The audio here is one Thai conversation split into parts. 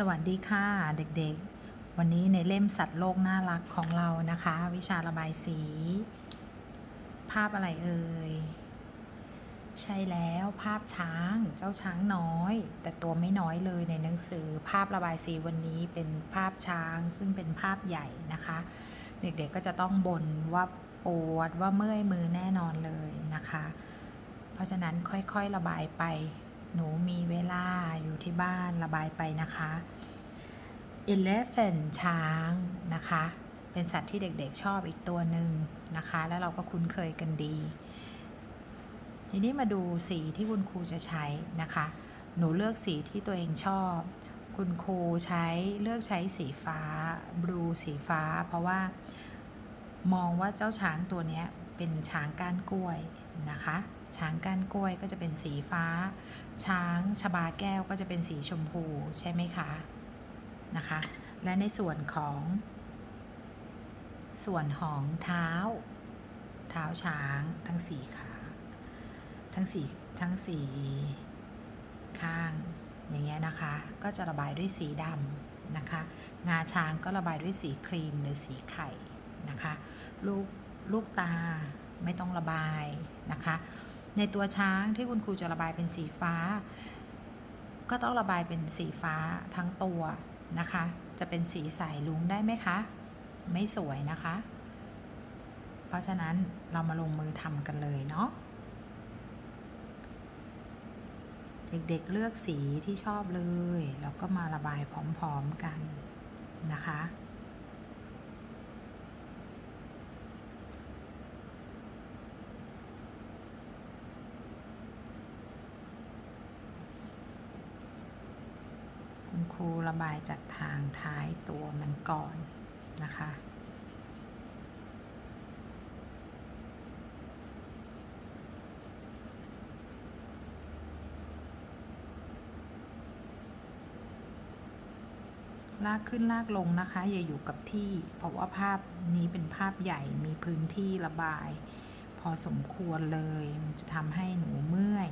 สวัสดีค่ะ เด็กๆ วันนี้ในเล่มสัตว์โลกน่ารักของเรานะคะ วิชาระบายสี ภาพอะไรเอ่ย ใช่แล้วภาพช้างเจ้าช้างน้อย แต่ตัวไม่น้อยเลยในหนังสือภาพระบายสีวันนี้เป็นภาพช้าง ซึ่งเป็นภาพใหญ่นะคะ เด็กๆก็จะต้องบ่นว่าปวดว่าเมื่อยมือแน่นอนเลยนะคะ เพราะฉะนั้นค่อยๆระบายไป หนูมีเวลาอยู่ที่บ้านระบายไปนะคะ elephant ช้างนะคะ เป็นสัตว์ที่เด็กๆชอบอีกตัวหนึ่งนะคะ แล้วเราก็คุ้นเคยกันดี ทีนี้มาดูสีที่คุณครูจะใช้นะคะ หนูเลือกสีที่ตัวเองชอบ คุณครูใช้เลือกใช้สีฟ้าบลูสีฟ้า เพราะว่ามองว่าเจ้าช้างตัวนี้ เป็นช้างก้านกล้วยนะคะ ช้างก้านกล้วยก็จะเป็นสีฟ้า ช้างชบาแก้วก็จะเป็นสีชมพูใช่ไหมคะนะคะ และในส่วนของ ส่วนของเท้า เท้าช้างทั้งสี่ขาทั้งสี่ทั้งสี่ข้างอย่างเงี้ยนะคะ ก็จะระบายด้วยสีดำนะคะ งาช้างก็ระบายด้วยสีครีมหรือสีไข่นะคะ ลูก ลูกตาไม่ต้องระบายนะคะ ในตัวช้างที่คุณครูจะระบายเป็นสีฟ้า ก็ต้องระบายเป็นสีฟ้าทั้งตัวนะคะ จะเป็นสีสายลุงได้ไหมคะ ไม่สวยนะคะ เพราะฉะนั้นเรามาลงมือทำกันเลยเนาะเด็กๆเลือกสีที่ชอบเลย แล้วก็มาระบายพร้อมๆกันนะคะ ครูระบายจากทางท้ายตัวมันก่อนนะคะลากขึ้นลากลงนะคะ อย่าอยู่กับที่ เพราะว่าภาพนี้เป็นภาพใหญ่มีพื้นที่ระบาย พอสมควรเลย มันจะทำให้หนูเมื่อย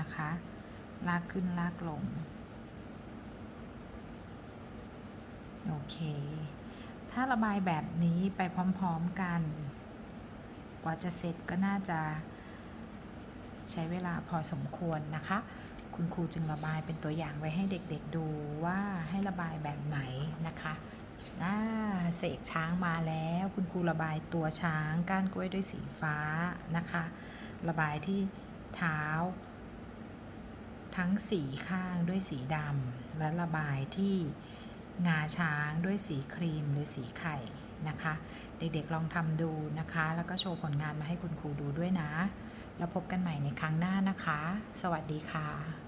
นะคะ ลากขึ้นลากลง โอเค ถ้าระบายแบบนี้ไปพร้อมๆกัน กว่าจะเสร็จก็น่าจะใช้เวลาพอสมควรนะคะ คุณครูจึงระบายเป็นตัวอย่างไว้ให้เด็กๆดูว่าให้ระบายแบบไหนนะคะน่าเสกช้างมาแล้ว คุณครูระบายตัวช้างก้านกล้วยด้วยสีฟ้านะคะ ระบายที่เท้า ทั้งสีข้างด้วยสีดำและระบายที่ งาช้างด้วยสีครีมหรือสีไข่นะคะ เด็กๆลองทำดูนะคะ แล้วก็โชว์ผลงานมาให้คุณครูดูด้วยนะ แล้วพบกันใหม่ในครั้งหน้านะคะ สวัสดีค่ะ